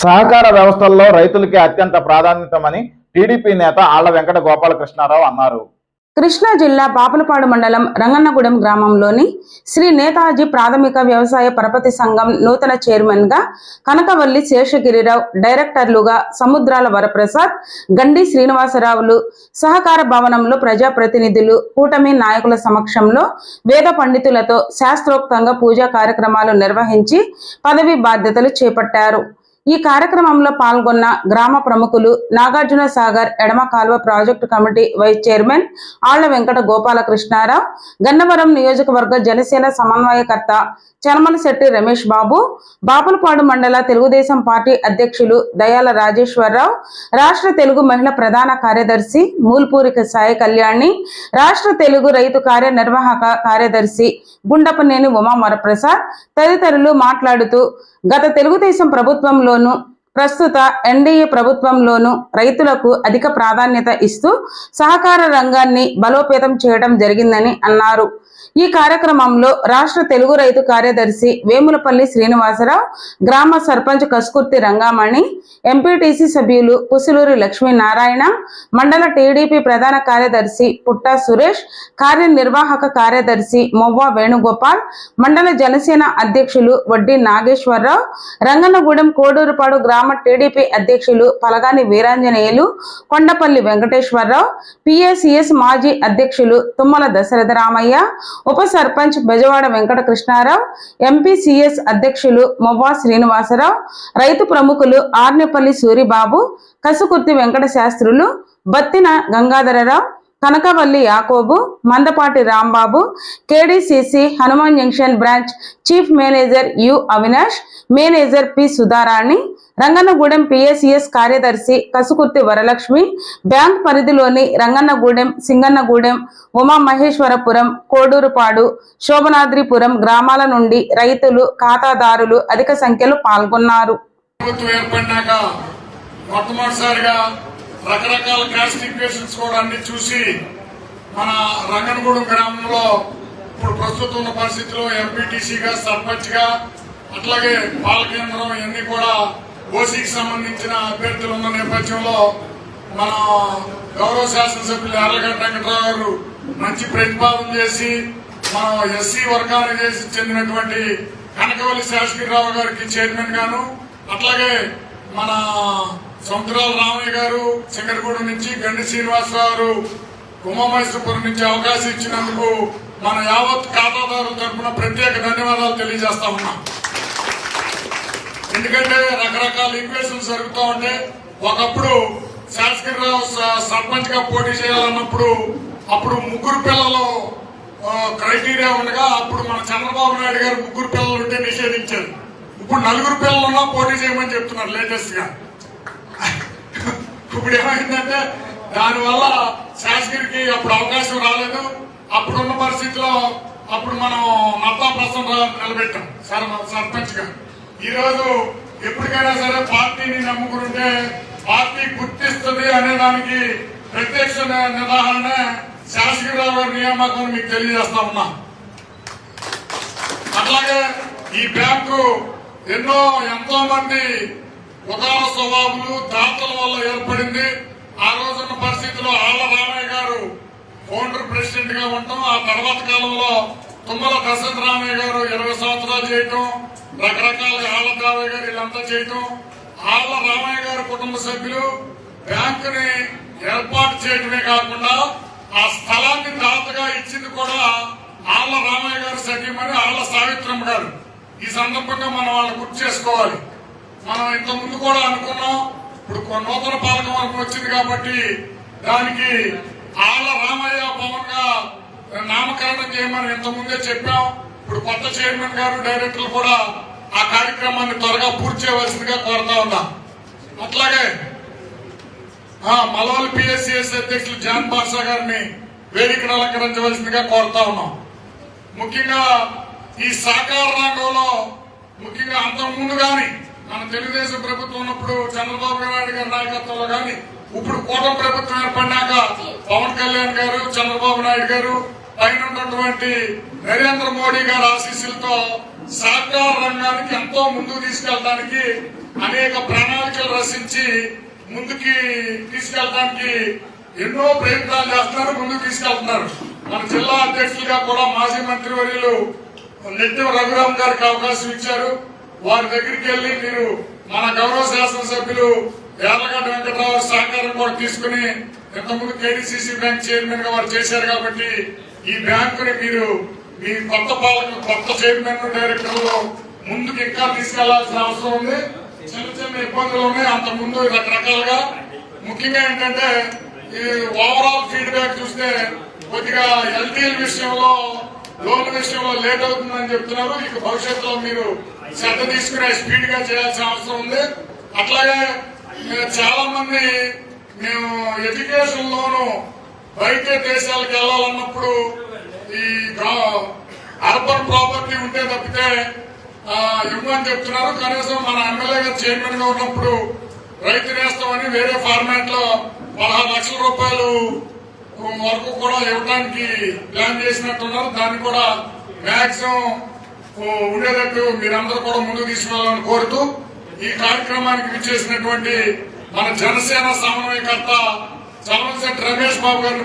సహకార వ్యవస్థల్లో రైతులకి అత్యంత ప్రాధాన్యతమని టీడీపీ నేత ఆళ్ళ వెంకట గోపాలకృష్ణారావు అన్నారు. కృష్ణా జిల్లా బాపులపాడు మండలం రంగన్నగూడెం గ్రామంలోని శ్రీ నేతాజీ ప్రాథమిక వ్యవసాయ పరపతి సంఘం నూతన చైర్మన్గా కనకవల్లి శేషగిరిరావు డైరెక్టర్లుగా సముద్రాల వరప్రసాద్ గండి శ్రీనివాసరావులు సహకార భవనంలో ప్రజాప్రతినిధులు కూటమి నాయకుల సమక్షంలో వేద పండితులతో శాస్త్రోక్తంగా పూజా కార్యక్రమాలు నిర్వహించి పదవి బాధ్యతలు చేపట్టారు. ఈ కార్యక్రమంలో పాల్గొన్న గ్రామ ప్రముఖులు నాగార్జున సాగర్ ఎడమ కాల్వ project committee vice chairman Alla Venkata Gopalakrishna Rao Gannavaram నియోజకవర్గ జనసేన సమన్వయకర్త చనమలశెట్టి రమేష్ బాబు బాపులపాడు మండల తెలుగుదేశం పార్టీ అధ్యక్షులు దయాల రాజేశ్వరరావు రాష్ట్ర తెలుగు మహిళ ప్రధాన కార్యదర్శి మూల్పూరిక సాయి కళ్యాణి రాష్ట్ర తెలుగు రైతు కార్యనిర్వాహక కార్యదర్శి గుండపనేని ఉమా వరప్రసాద్ తదితరులు మాట్లాడుతూ గత తెలుగుదేశం ప్రభుత్వంలోనూ ప్రస్తుత ఎన్డీఏ ప్రభుత్వంలోనూ రైతులకు అధిక ప్రాధాన్యత ఇస్తూ సహకార రంగాన్ని బలోపేతం చేయడం జరిగిందని అన్నారు. ఈ కార్యక్రమంలో రాష్ట్ర తెలుగు రైతు కార్యదర్శి వేములపల్లి శ్రీనివాసరావు గ్రామ సర్పంచ్ కస్కుర్తి రంగామణి ఎంపీటీసీ సభ్యులు పుసులూరి లక్ష్మీనారాయణ మండల టీడీపీ ప్రధాన కార్యదర్శి పుట్టా సురేష్ కార్యనిర్వాహక కార్యదర్శి మొవ్వా వేణుగోపాల్ మండల జనసేన అధ్యక్షులు వడ్డీ నాగేశ్వరరావు రంగనగూడెం కోడూరుపాడు గ్రామ టీడీపీ అధ్యక్షులు పలగాని వీరాంజనేయులు కొండపల్లి వెంకటేశ్వరరావు పిఎసిఎస్ మాజీ అధ్యక్షులు తుమ్మల దశరథరామయ్య ఉప సర్పంచ్ బెజవాడ వెంకట కృష్ణారావు ఎంపీసీఎస్ అధ్యక్షులు మొవ్వా శ్రీనివాసరావు రైతు ప్రముఖులు ఆర్నేపల్లి సూరిబాబు కసుకుర్తి వెంకట శాస్త్రులు Battina Gangadhara Rao Kanakavalli Yakobu Mandapati Rambabu KDCC Hanuman junction branch chief manager U Avinash manager P Sudharani Rangannagudem PSES కార్యదర్శి కసుకుర్తి వరలక్ష్మి బ్యాంక్ పరిధిలోని రంగన్నగూడెం సింగన్నగూడెం ఉమామహేశ్వరపురం కోడూరుపాడు శోభనాద్రిపురం గ్రామాల నుండి రైతులు ఖాతాదారులు అధిక సంఖ్యలో పాల్గొన్నారు. రకరకాల క్యాస్ట్ కూడా అన్ని చూసి మన రంగనగూడెం గ్రామంలో ఇప్పుడు ప్రస్తుతం ఉన్న పరిస్థితిలో ఎంపీటీసీగా సర్పంచ్గా అట్లాగే పాల కేంద్రం ఇవన్నీ కూడా ఓసీకి సంబంధించిన అభ్యర్థులు ఉన్న నేపథ్యంలో మన గౌరవ శాసనసభ్యులు ఎర్రగడ్డ వెంకట్రావు గారు మంచి ప్రతిపాదన చేసి మనం ఎస్సీ వర్గానికి చేసి చెందినటువంటి కనకవల్లి శాసగిరిరావు గారికి చైర్మన్ గాను అట్లాగే మన సముద్రాల రామయ్య గారు సింగరగూడెం నుంచి గండి శ్రీనివాసరావు గారు ఉమామహేశ్వరపురం నుంచి అవకాశం ఇచ్చినందుకు మన యావత్ ఖాతాదారుల తరఫున ప్రత్యేక ధన్యవాదాలు తెలియజేస్తా ఉన్నాం. ఎందుకంటే రకరకాల ఈక్వేషన్స్ జరుగుతూ ఉంటే ఒకప్పుడు శాసకరావు స- సర్పంచ్గా పోటీ చేయాలన్నప్పుడు అప్పుడు ముగ్గురు పిల్లలు క్రైటీరియా ఉండగా అప్పుడు మన చంద్రబాబు నాయుడు గారు ముగ్గురు పిల్లలు ఉంటే నిషేధించారు. ఇప్పుడు నలుగురు పిల్లలు ఉన్నా పోటీ చేయమని చెప్తున్నారు లేటెస్ట్గా ఇప్పుడు ఏమైందంటే దానివల్ల శాసగిరికి అప్పుడు అవకాశం రాలేదు. అప్పుడున్న పరిస్థితిలో అప్పుడు మనం నత్తా ప్రసన్న నిలబెట్టాం. సర్పంచ్గా ఈరోజు ఎప్పటికైనా సరే పార్టీని నమ్ముకుంటే పార్టీ గుర్తిస్తుంది అనే దానికి ప్రత్యక్ష నిర్వహణ శాసకరావు గారి నియామకం మీకు తెలియజేస్తా ఉన్నా. అట్లాగే ఈ బ్యాంకు ఎన్నో ఎంతో మంది ఉదార స్వభావులు దాతల వల్ల ఏర్పడింది. ఆ రోజున్న పరిస్థితిలో ఆళ్ళ రామయ్య గారు ఫౌండర్ ప్రెసిడెంట్గా ఉండటం ఆ తర్వాత కాలంలో తుమ్మల దశరథ రామయ్య గారు ఇరవై సంవత్సరాలు చేయటం రకరకాల ఆళ్ళ రామయ్య గారు వీళ్ళంతా చేయటం ఆళ్ళ రామయ్య గారి కుటుంబ సభ్యులు బ్యాంకుని ఏర్పాటు చేయటమే కాకుండా ఆ స్థలాన్ని దాతగా ఇచ్చింది కూడా ఆళ్ళ రామయ్య గారు సఖ్యమని ఆళ్ళ సావిత్రమ్మ గారు. ఈ సందర్భంగా మనం వాళ్ళని గుర్తు చేసుకోవాలి. మనం ఇంత ముందు కూడా అనుకున్నాం ఇప్పుడు నూతన పాలకం మనకు వచ్చింది కాబట్టి దానికి ఆళ్ళ రామయ్య భవన్గా నామకరణం చేయమని ఇంత ముందే చెప్పాం. ఇప్పుడు కొత్త చైర్మన్ గారు డైరెక్టర్లు కూడా ఆ కార్యక్రమాన్ని త్వరగా పూర్తి చేయవలసిందిగా కోరుతా ఉన్నాం. అట్లాగే ఆ మలవల్ పిఎస్సిఎస్ అధ్యక్షులు జాన్ బాషా గారిని వేదికను అలంకరించవలసిందిగా కోరుతా ఉన్నాం. ముఖ్యంగా ఈ సహకార రంగంలో ముఖ్యంగా అంతకు ముందు గాని మన తెలుగుదేశం ప్రభుత్వం ఉన్నప్పుడు చంద్రబాబు నాయుడు గారి నాయకత్వంలో గాని ఇప్పుడు కూటమి ప్రభుత్వం ఏర్పడినాక పవన్ కళ్యాణ్ గారు చంద్రబాబు నాయుడు గారు పైన ఉన్నటువంటి నరేంద్ర మోడీ గారి ఆశీస్సులతో సహకార రంగానికి ఎంతో ముందుకు తీసుకెళ్ళడానికి అనేక ప్రణాళికలు రచించి ముందుకి తీసుకెళ్ళడానికి ఎన్నో ప్రయత్నాలు చేస్తున్నారు ముందుకు తీసుకెళ్తున్నారు. మన జిల్లా అధ్యక్షులుగా కూడా మాజీ మంత్రి వర్యులు నెట్టి రఘురామ్ గారికి అవకాశం ఇచ్చారు. వారి దగ్గరికి వెళ్ళి మీరు మన గౌరవ శాసనసభ్యులు ఎర్రగడ్డ వెంకటరావు సహకారం కూడా తీసుకుని ఇంతకుముందు కేడీసీసీ బ్యాంక్ చైర్మన్గా వారు చేశారు కాబట్టి ఈ బ్యాంకుని మీరు మీ కొత్త పాలక కొత్త చైర్మన్ డైరెక్టర్లు ముందుకు ఇంకా తీసుకెళ్ళాల్సిన అవసరం ఉంది. చిన్న చిన్న ఇబ్బందులు ఉన్నాయి. అంత ముందు రకరకాలుగా. ముఖ్యంగా ఏంటంటే ఈ ఓవరాల్ ఫీడ్బ్యాక్ చూస్తే కొద్దిగా ఎల్టీఎల్ విషయంలో లోన్ విషయంలో లేట్ అవుతుందని చెప్తున్నారు. ఇక భవిష్యత్తులో మీరు శ్రద్ధ తీసుకునే స్పీడ్గా చేయాల్సిన అవసరం ఉంది. అట్లాగే చాలా మంది మేము ఎడ్యుకేషన్ లోను బయట దేశాలకు వెళ్ళాలన్నప్పుడు ఈ అర్బన్ ప్రాపర్టీ ఉంటే తప్పితే ఇవ్వమని చెప్తున్నారు. కనీసం మన ఎమ్మెల్యే గారు చైర్మన్గా ఉన్నప్పుడు రైతు నేస్తామని వేరే ఫార్మాట్లో పదహారు లక్షల రూపాయలు వరకు కూడా ఇవ్వడానికి ప్లాన్ చేసినట్టున్నారు. దాన్ని కూడా మాక్సిమం ఉండేటట్టు మీరందరూ కూడా ముందుకు తీసుకెళ్ళాలని కోరుతూ ఈ కార్యక్రమానికి విచ్చేసినటువంటి మన జనసేన సమన్వయకర్త చలమశెట్టి రమేష్ బాబు గారిని